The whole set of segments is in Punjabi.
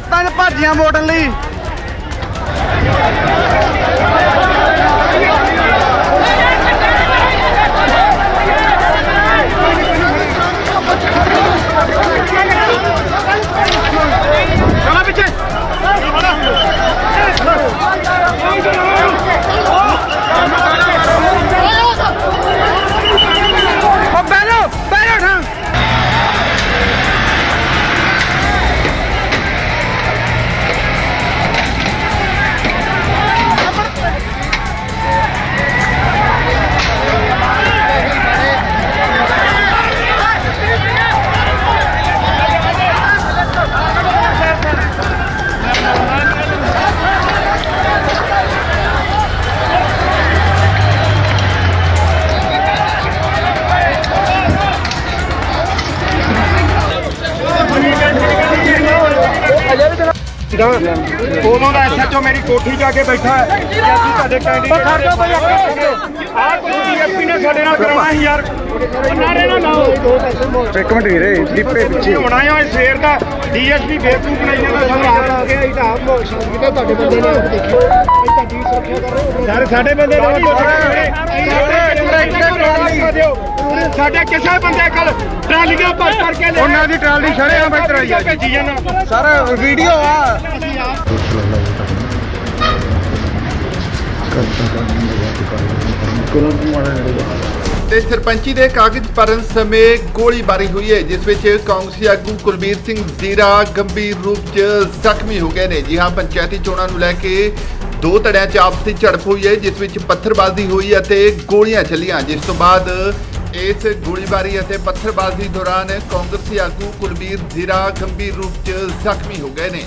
ਹੱਥਾਂ 'ਚ ਭਾਜੀਆਂ ਮੋੜਨ ਲਈ। ਉਦੋਂ ਦਾ ਐਸਐਚਓ ਮੇਰੀ ਕੋਠੀ ਜਾ ਕੇ ਬੈਠਾ ਹੈ। ਕਿ ਅਸੀਂ ਤੁਹਾਡੇ ਕੈਂਡੀਡੇਟ ਖੜ ਜਾ ਬਈ ਆਹ ਕੋਈ ਡੀਐਸਪੀ ਨੇ ਸਾਡੇ ਨਾਲ ਕਰਾਉਣਾ ਸੀ ਯਾਰ। ਨਾਰੇ ਨਾ ਲਾਓ। ਇੱਕ ਮਿੰਟ ਵੀਰੇ ਦੀਪੇ ਪਿੱਛੇ। ਹੋਣਾ ਆ ਇਹ ਸ਼ੇਰ ਦਾ। ਡੀਐਸਪੀ ਬੇਵਕੂਫ ਬਣਾਈ ਜਾਂਦਾ ਸਾਨੂੰ ਆਪ ਗਿਆ ਇਹ ਤਾਂ ਆਪ ਮੋਲ ਸ਼ਾਂਤ ਕੀਤਾ ਤੁਹਾਡੇ ਬੰਦੇ ਨੇ ਦੇਖਿਓ ਇਹ ਤੁਹਾਡੀ ਸੁਰੱਖਿਆ ਕਰ ਰਹੇ ਹੋ। ਯਾਰ ਸਾਡੇ ਬੰਦੇ ਨੇ ਸਾਡੇ ਕਿਸੇ ਬੰਦੇ ਕੋਲ ਟਰਾਲੀਆਂ ਭਰ ਭਰ ਕੇ ਲੈ ਉਹਨਾਂ ਦੀ ਟਰਾਲੀ ਸ਼ਰੇਆਮ ਇੱਧਰ ਆਈ ਆ। ਭੇਜੀ ਜਾਂਦਾ ਸਰ ਵੀਡੀਓ ਆ। ਤੇ ਸਰਪੰਚੀ ਦੇ ਕਾਗਜ਼ ਭਰਨ ਸਮੇਂ ਗੋਲੀਬਾਰੀ ਹੋਈ ਹੈ ਜਿਸ ਵਿੱਚ ਕਾਂਗਰਸੀ ਆਗੂ ਕੁਲਬੀਰ ਸਿੰਘ ਜ਼ੀਰਾ ਗੰਭੀਰ ਰੂਪ 'ਚ ਜ਼ਖਮੀ ਹੋ ਗਏ ਨੇ। ਜੀ ਹਾਂ ਪੰਚਾਇਤੀ ਚੋਣਾਂ ਨੂੰ ਲੈ ਕੇ ਦੋ ਧੜਿਆਂ 'ਚ ਆਪਸੀ ਝੜਪ ਹੋਈ ਹੈ ਜਿਸ ਵਿੱਚ ਪੱਥਰਬਾਜ਼ੀ ਹੋਈ ਅਤੇ ਗੋਲੀਆਂ ਚੱਲੀਆਂ। ਜਿਸ ਤੋਂ ਬਾਅਦ ਇਸ ਗੋਲੀਬਾਰੀ ਅਤੇ ਪੱਥਰਬਾਜ਼ੀ ਦੌਰਾਨ ਕਾਂਗਰਸੀ ਆਗੂ ਕੁਲਬੀਰ ਜ਼ੀਰਾ ਗੰਭੀਰ ਰੂਪ 'ਚ ਜ਼ਖਮੀ ਹੋ ਗਏ ਨੇ।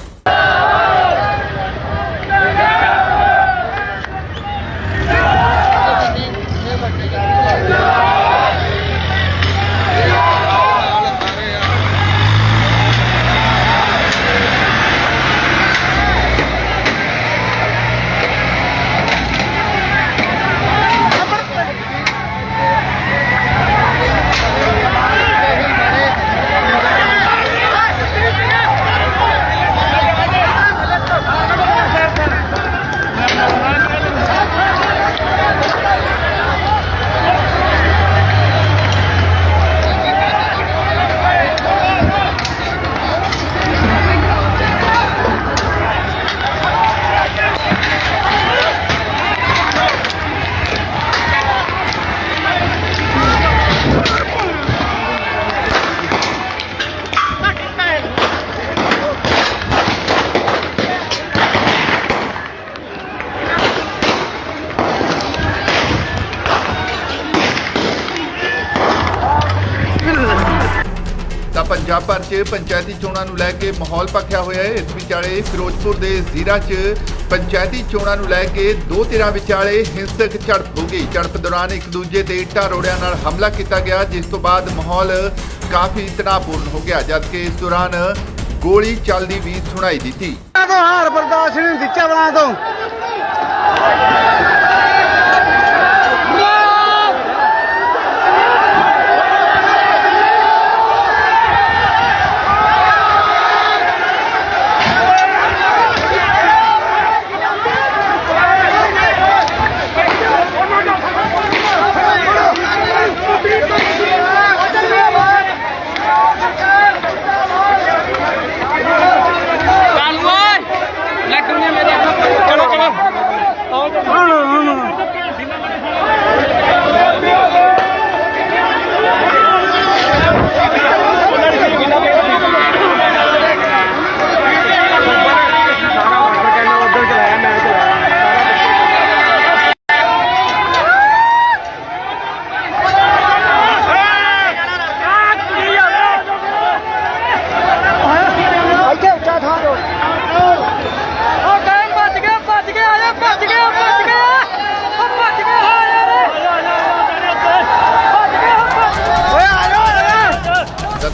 ਤਾਂ ਪੰਜਾਬ ਭਰ 'ਚ ਪੰਚਾਇਤੀ ਚੋਣਾਂ ਨੂੰ ਲੈ ਕੇ ਮਾਹੌਲ ਭਖਿਆ ਹੋਇਆ ਹੈ। ਇਸ ਵਿਚਾਲੇ ਫਿਰੋਜ਼ਪੁਰ ਦੇ ਜ਼ੀਰਾ 'ਚ ਪੰਚਾਇਤੀ ਚੋਣਾਂ ਨੂੰ ਲੈ ਕੇ ਦੋ ਧਿਰਾਂ ਵਿਚਾਲੇ ਹਿੰਸਕ ਝੜਪ ਹੋ ਗਈ। ਝੜਪ ਦੌਰਾਨ ਇੱਕ ਦੂਜੇ ਤੇ ਇੱਟਾਂ ਰੋੜਿਆਂ ਨਾਲ ਹਮਲਾ ਕੀਤਾ ਗਿਆ, ਜਿਸ ਤੋਂ ਬਾਅਦ ਮਾਹੌਲ ਕਾਫੀ ਤਣਾਅਪੂਰਨ ਹੋ ਗਿਆ, ਜਦਕਿ ਇਸ ਦੌਰਾਨ ਗੋਲੀ ਚੱਲਦੀ ਵੀ ਸੁਣਾਈ ਦਿੱਤੀ। ਹਾਰ ਬਰਦਾਸ਼ਤ ਨਹੀਂ ਹੁੰਦੀ ਚਵਲਾਂ ਤੋਂ।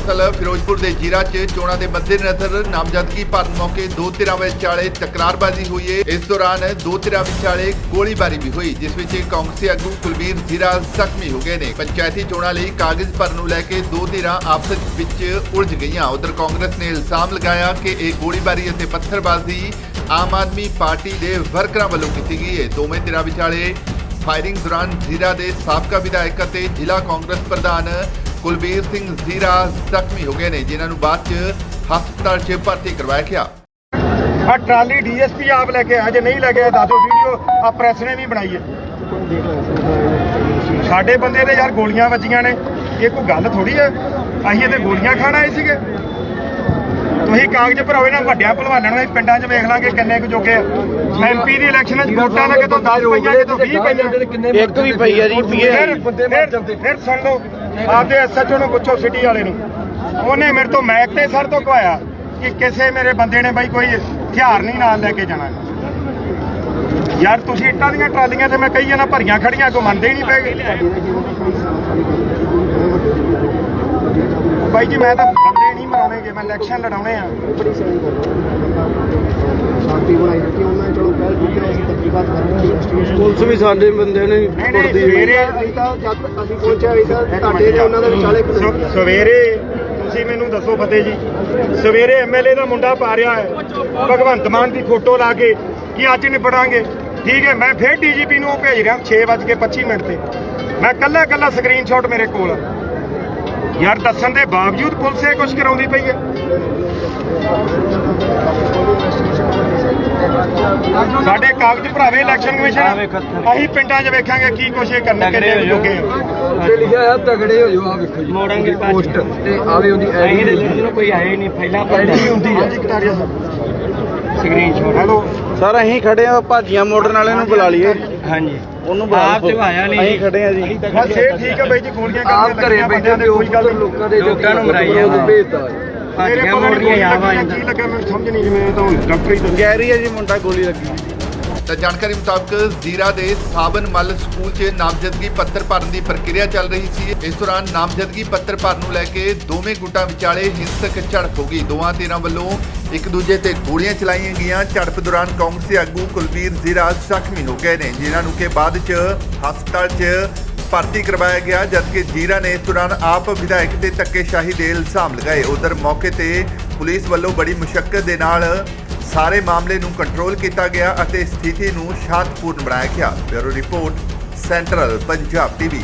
ਫਿਰੋਜ਼ਪੁਰ ਦੇ ਜੀਰਾ 'ਚ ਚੋਣਾਂ ਦੇ ਮੱਦੇਨਜ਼ਰ ਨਾਮਜ਼ਦਗੀ ਭਰਨ ਮੌਕੇ ਦੋ ਧਿਰਾਂ ਵਿਚਾਲੇ ਤਕਰਾਰਬਾਜ਼ੀ ਹੋਈ ਹੈ ਇਸ ਦੌਰਾਨ ਦੋ ਧਿਰਾਂ ਵਿਚਾਲੇ ਗੋਲੀਬਾਰੀ ਵੀ ਹੋਈ, ਜਿਸ ਵਿੱਚ ਕਾਂਗਰਸੀ ਆਗੂ ਕੁਲਬੀਰ ਜ਼ੀਰਾ ਜ਼ਖਮੀ ਹੋ ਗਏ ਨੇ। ਪੰਚਾਇਤੀ ਚੋਣਾਂ ਲਈ ਕਾਗਜ਼ ਭਰਨ ਨੂੰ ਲੈ ਕੇ ਦੋ ਧਿਰਾਂ ਆਪਸ ਵਿੱਚ ਉਲਝ ਗਈਆਂ। ਉਧਰ ਕਾਂਗਰਸ ਨੇ ਇਲਜ਼ਾਮ ਲਗਾਇਆ ਕਿ ਇਹ ਗੋਲੀਬਾਰੀ ਅਤੇ ਪੱਥਰਬਾਜ਼ੀ ਆਮ ਆਦਮੀ ਪਾਰਟੀ ਦੇ ਵਰਕਰਾਂ ਵੱਲੋਂ ਕੀਤੀ ਗਈ ਹੈ ਦੋਵੇਂ ਧਿਰਾਂ ਵਿਚਾਲੇ ਫਾਇਰਿੰਗ ਦੌਰਾਨ ਜ਼ੀਰਾ ਦੇ ਸਾਬਕਾ ਵਿਧਾਇਕ ਅਤੇ ਜ਼ਿਲ੍ਹਾ ਕਾਂਗਰਸ ਪ੍ਰਧਾਨ ਕੁਲਬੀਰ ਸਿੰਘ ਜ਼ੀਰਾ ਜ਼ਖਮੀ ਹੋ ਗਏ ਨੇ ਜਿਨ੍ਹਾਂ ਨੂੰ ਬਾਅਦ 'ਚ ਹਸਪਤਾਲ 'ਚ ਭਰਤੀ ਕਰਵਾਇਆ ਗਿਆ। ਆ ਟਰਾਲੀ ਡੀਐਸਪੀ ਆਪ ਲੈ ਕੇ ਆਇਆ ਜੇ ਨਹੀਂ ਲੈ ਕੇ ਆਇਆ ਦੱਸੋ ਵੀਡੀਓ ਆ ਪ੍ਰੈਸ ਨੇ ਵੀ ਬਣਾਈ ਹੈ। ਸਾਡੇ ਬੰਦੇ ਦੇ ਯਾਰ ਗੋਲੀਆਂ ਵੱਜੀਆਂ ਨੇ ਇਹ ਕੋਈ ਗੱਲ ਥੋੜੀ ਹੈ? ਅਸੀਂ ਇਹਦੇ ਗੋਲੀਆਂ ਖਾਣ ਆਏ ਸੀਗੇ। ਤੁਸੀਂ ਕਾਗਜ਼ ਭਰਾਓ ਇਹਨਾਂ ਵੱਡਿਆਂ ਭਲਵਾਨਾਂ ਨੂੰ ਪਿੰਡਾਂ 'ਚ ਵੇਖ ਲਾਂਗੇ ਕਿੰਨੇ ਕੁ ਜੋਗੇ ਆ। ਐਮਪੀ ਦੀ ਇਲੈਕਸ਼ਨ 'ਚ ਵੋਟਾਂ ਲੱਗੇ ਤੋਂ 10 ਪਈਆਂ ਕਿਤੋਂ 20 ਪਈਆਂ ਇੱਕ ਵੀ ਪਈ ਆ ਜੀ ਪੀਏ ਫਿਰ ਸੁਣ ਲਓ ਆਪਦੇ ਐਸਐਚਓ ਨੂੰ ਪੁੱਛੋ ਸਿਟੀ ਵਾਲੇ ਨੂੰ। ਉਹਨੇ ਮੇਰੇ ਤੋਂ ਮੈਕ ਸਰ ਤੋਂ ਕਹਾਇਆ ਕਿ ਕਿਸੇ ਮੇਰੇ ਬੰਦੇ ਨੇ ਬਾਈ ਕੋਈ ਹਥਿਆਰ ਨਹੀਂ ਨਾਲ ਲੈ ਕੇ ਜਾਣਾ। ਯਾਰ ਤੁਸੀਂ ਇੱਟਾਂ ਦੀਆਂ ਟਰਾਲੀਆਂ ਤੇ ਮੈਂ ਕਹੀ ਜਾਣਾ ਭਰੀਆਂ ਖੜੀਆਂ ਕੋ ਮੰਨਦੇ ਹੀ ਨਹੀਂ ਪਏ। ਬਾਈ ਜੀ, ਮੈਂ ਤਾਂ ਬੰਦੇ ਨਹੀਂ ਮਰਾਉਣੇਗੇ ਮੈਂ ਇਲੈਕਸ਼ਨ ਲੜਾਉਣੇ ਆ। ਬੜੀ ਸਹੀ ਗੱਲ ਸ਼ਾਂਤੀ ਬਣਾਈ ਰੱਖੀ ਉਹਨਾਂ ਨੇ ਚਲੋ ਪਹਿਲ ਕੀਤੀ ਅਸੀਂ ਤਕਰੀਬਾਤ ਕਰਾਂਗੇ ਇਨਵੈਸਟੀਗੇਸ਼ਨ ਪੁਲਿਸ ਵੀ ਸਾਡੇ ਬੰਦੇ ਨੇ ਨਹੀਂ ਨਹੀਂ ਸਵੇਰੇ ਅਸੀਂ ਤਾਂ ਜਦ ਅਸੀਂ ਪਹੁੰਚਿਆ ਅਸੀਂ ਤਾਂ ਤੁਹਾਡੇ ਤੇ ਉਹਨਾਂ ਦੇ ਵਿਚਾਲੇ ਸਵੇਰੇ ਤੁਸੀਂ ਮੈਨੂੰ ਦੱਸੋ ਫਤਿਹ ਜੀ ਸਵੇਰੇ ਐਮਐਲਏ ਦਾ ਮੁੰਡਾ ਪਾ ਰਿਹਾ ਹੈ ਭਗਵੰਤ ਮਾਨ ਦੀ ਫੋਟੋ ਲਾ ਕੇ ਕਿ ਅੱਜ ਨਿਬੜਾਂਗੇ। ਠੀਕ ਹੈ ਮੈਂ ਫਿਰ ਡੀਜੀਪੀ ਨੂੰ ਉਹ ਭੇਜ ਰਿਹਾ 6:25 ਮਿੰਟ ਤੇ। ਮੈਂ ਕੱਲਾ ਕੱਲਾ ਸਕਰੀਨਸ਼ਾਟ ਮੇਰੇ ਕੋਲ ਆ। ਯਾਰ ਦੱਸਣ ਦੇ ਬਾਵਜੂਦ ਪੁਲਿਸ ਇਹ ਕੁਝ ਕਰਾਉਂਦੀ ਪਈ ਹੈ। ਸਾਡੇ ਕਾਗਜ਼ ਭਰਾਵੇ ਇਲੈਕਸ਼ਨ ਕਮਿਸ਼ਨ ਅਸੀਂ ਪਿੰਡਾਂ 'ਚ ਵੇਖਾਂਗੇ ਕੀ ਕੁਛ ਇਹ ਕਰਨ ਕਿੰਨੇ ਜੋਗੇ ਤੇ ਲਿਖਿਆ ਆ ਤਗੜੇ ਹੋ ਜਾਓ ਆ ਵੇਖੋ ਜੀ। ਮੋੜਾਂਗੇ ਪੋਸਟ ਤੇ ਆਵੇ ਉਹਦੀ ਆਈਡੀ ਕੋਈ ਆਏ ਨਹੀਂ ਪਹਿਲਾਂ ਆਈਡੀ ਹੁੰਦੀ ਸਾਹਿਬ। Screenshot hello. ਸਰ ਅਸੀਂ ਖੜੇ ਆ ਭਾਜੀਆਂ ਮੋੜਨ ਵਾਲੇ ਨੂੰ ਬੁਲਾ ਲਈਏ। ਹਾਂਜੀ। ਉਹਨੂੰ ਬੁਲਾ ਆਪ ਤੇ ਆਇਆ ਨਹੀਂ। ਅਸੀਂ ਖੜੇ ਆ ਜੀ। ਬਸ ਇਹ ਠੀਕ ਹੈ ਬਾਈ ਜੀ ਗੋਲੀਆਂ ਆਪ ਘਰੇ ਲੱਗੀਆਂ ਬੈਠੇ ਬੰਦਿਆਂ ਤੇ ਦੇ ਕੋਈ ਗੱਲ ਲੋਕਾਂ ਦੇ ਲੋਕਾਂ ਨੂੰ ਮਰਾਈ ਆ। ਭੇਜਤਾ ਮੇਰੇ ਭਾਜੀਆਂ ਕੋਲ ਮੋੜੀਆਂ ਗੋਲੀ ਆਵਾ ਲੱਗੀਆਂ, ਕੀ ਲੱਗਾ ਮੈਨੂੰ ਸਮਝ ਨਹੀਂ ਜਿਵੇਂ ਤਾਂ ਹੁਣ ਡਾਕਟਰ ਹੀ ਦੱਸਿਆ ਗੈਰੀ ਹੈ ਜੀ ਮੁੰਡਾ ਗੋਲੀ ਲੱਗੀ। ਤਾਂ ਜਾਣਕਾਰੀ ਮੁਤਾਬਕ ਜ਼ੀਰਾ ਦੇ ਸਾਬਨ ਮੱਲ ਸਕੂਲ 'ਚ ਨਾਮਜ਼ਦਗੀ ਪੱਤਰ ਭਰਨ ਦੀ ਪ੍ਰਕਿਰਿਆ ਚੱਲ ਰਹੀ ਸੀ। ਇਸ ਦੌਰਾਨ ਨਾਮਜ਼ਦਗੀ ਪੱਤਰ ਭਰਨ ਨੂੰ ਲੈ ਕੇ ਦੋਵੇਂ ਗੁੱਟਾਂ ਵਿਚਾਲੇ ਹਿੰਸਕ ਝੜਪ ਹੋ ਗਈ। ਦੋਵਾਂ ਧਿਰਾਂ ਵੱਲੋਂ ਇੱਕ ਦੂਜੇ ਤੇ ਗੋਲੀਆਂ ਚਲਾਈਆਂ ਗਈਆਂ। ਝੜਪ ਦੌਰਾਨ ਕਾਂਗਰਸੀ ਆਗੂ ਕੁਲਵੀਰ ਜ਼ੀਰਾ ਜ਼ਖਮੀ ਹੋ ਗਏ ਨੇ, ਜਿਨ੍ਹਾਂ ਨੂੰ ਕਿ ਬਾਅਦ 'ਚ ਹਸਪਤਾਲ 'ਚ ਭਰਤੀ ਕਰਵਾਇਆ ਗਿਆ, ਜਦਕਿ ਜੀਰਾ ਨੇ ਇਸ ਦੌਰਾਨ ਆਪ ਵਿਧਾਇਕ ਤੇ ਧੱਕੇਸ਼ਾਹੀ ਦੇ ਇਲਜ਼ਾਮ ਲਗਾਏ। ਉਧਰ ਮੌਕੇ ਤੇ ਪੁਲਿਸ ਵੱਲੋਂ ਬੜੀ ਮੁਸ਼ਕਲ ਦੇ ਨਾਲ ਸਾਰੇ ਮਾਮਲੇ ਨੂੰ ਕੰਟਰੋਲ ਕੀਤਾ ਗਿਆ ਅਤੇ ਸਥਿਤੀ ਨੂੰ ਸ਼ਾਂਤਪੂਰਨ ਬਣਾਇਆ ਗਿਆ। Bureau report, central Punjab TV.